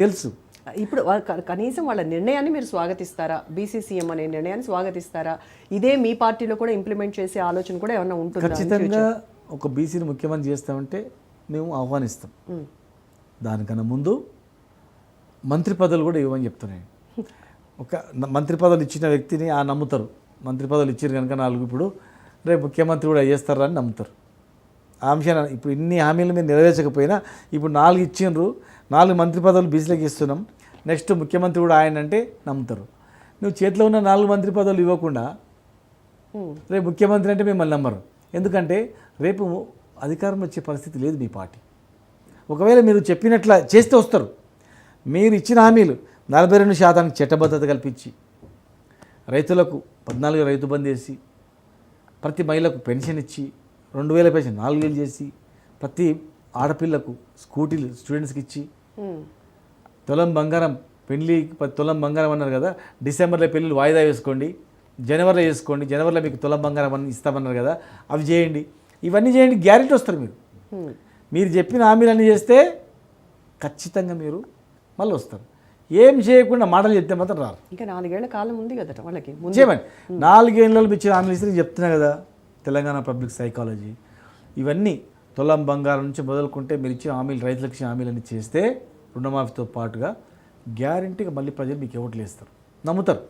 తెలుసు. ఇప్పుడు కనీసం వాళ్ళ నిర్ణయాన్ని మీరు స్వాగతిస్తారా? బీసీసీఎం అనే నిర్ణయాన్ని స్వాగతిస్తారా? ఇదే మీ పార్టీలో కూడా ఇంప్లిమెంట్ చేసే ఆలోచన కూడా ఏమన్నా ఉంటుందా? ఖచ్చితంగా? ఒక బీసీని ముఖ్యమంత్రి చేస్తామంటే మేము ఆహ్వానిస్తాం. దానికన్నా ముందు మంత్రి పదవులు కూడా ఇవ్వమని చెప్తున్నాయి. ఒక మంత్రి పదవులు ఇచ్చిన వ్యక్తిని ఆ నమ్ముతారు. మంత్రి పదవులు ఇచ్చారు కనుక నాలుగు ఇప్పుడు రేపు ముఖ్యమంత్రి కూడా చేస్తారా అని నమ్ముతారు. ఆ అంశాన్ని ఇప్పుడు ఇన్ని హామీలు మీరు నెరవేర్చకపోయినా ఇప్పుడు నాలుగు ఇచ్చిండ్రు నాలుగు మంత్రి పదవులు బీసీలకు ఇస్తున్నాం. నెక్స్ట్ ముఖ్యమంత్రి కూడా ఆయన అంటే నమ్ముతారు. నువ్వు చేతిలో ఉన్న నాలుగు మంత్రి పదవులు ఇవ్వకుండా. రేపు ముఖ్యమంత్రి అంటే మిమ్మల్ని నమ్మరు. ఎందుకంటే రేపు అధికారం వచ్చే పరిస్థితి లేదు మీ పార్టీ. ఒకవేళ మీరు చెప్పినట్ల చేస్తే వస్తారు. మీరు ఇచ్చిన హామీలు నలభై రెండు శాతానికి చట్టబద్ధత కల్పించి రైతులకు పద్నాలుగు రైతు బంద్ చేసి ప్రతి మహిళకు పెన్షన్ ఇచ్చి రెండు వేల పెన్షన్ నాలుగు వేలు చేసి ప్రతి ఆడపిల్లకు స్కూటీలు స్టూడెంట్స్కి ఇచ్చి. తులం బంగారం పెళ్ళి తులం బంగారం అన్నారు కదా డిసెంబర్లో పెళ్ళిళ్ళు వాయిదా వేసుకోండి జనవరిలో వేసుకోండి జనవరిలో మీకు తులం బంగారం అని ఇస్తామన్నారు కదా అవి చేయండి. ఇవన్నీ చేయండి గ్యారెంటీ వస్తారు మీరు. మీరు చెప్పిన హామీలన్నీ చేస్తే ఖచ్చితంగా మీరు మళ్ళీ వస్తారు. ఏం చేయకుండా మాటలు చెప్తే మాత్రం రారు. ఇంకా నాలుగేళ్ళ కాలం ఉంది కదట వాళ్ళకి చేయమని నాలుగేళ్ళలో ఇచ్చిన హామీలు ఇస్తే నేను చెప్తున్నా కదా తెలంగాణ పబ్లిక్ సైకాలజీ. ఇవన్నీ తులం బంగారం నుంచి మొదలుకుంటే మీరు ఇచ్చిన హామీలు రైతులకు ఇచ్చిన హామీలన్నీ చేస్తే రుణమాఫీతో పాటుగా గ్యారంటీగా మళ్ళీ ప్రజలు మీకు ఓట్లు వేస్తారు. నమ్ముతారు.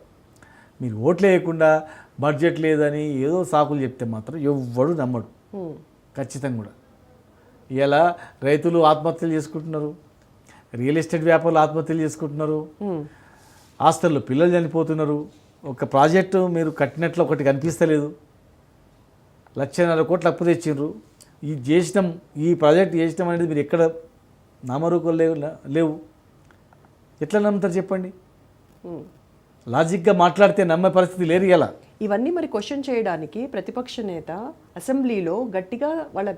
మీరు ఓట్లు వేయకుండా బడ్జెట్ లేదని ఏదో సాకులు చెప్తే మాత్రం ఎవ్వడు నమ్మడు. ఖచ్చితంగా కూడా. ఇలా రైతులు ఆత్మహత్యలు చేసుకుంటున్నారు. రియల్ ఎస్టేట్ వ్యాపారులు ఆత్మహత్యలు చేసుకుంటున్నారు. హాస్టల్లో పిల్లలు చనిపోతున్నారు. ఒక ప్రాజెక్టు మీరు కట్టినట్లు ఒకటి కనిపిస్తలేదు. లక్షన్నర కోట్లు అప్పు తెచ్చిండ్రు. ఈ చేసినాం ఈ ప్రాజెక్ట్ చేసినాం అనేది మీరు ఎక్కడ నామరూకలు లేవు లేవు. ఎట్లా నమ్ముతారు చెప్పండి. లాజిక్గా మాట్లాడితే నమ్మే పరిస్థితి లేరు ఇలా ఇవన్నీ మరి క్వశ్చన్ చేయడానికి ప్రతిపక్ష నేత అసెంబ్లీలో గట్టిగా వాళ్ళ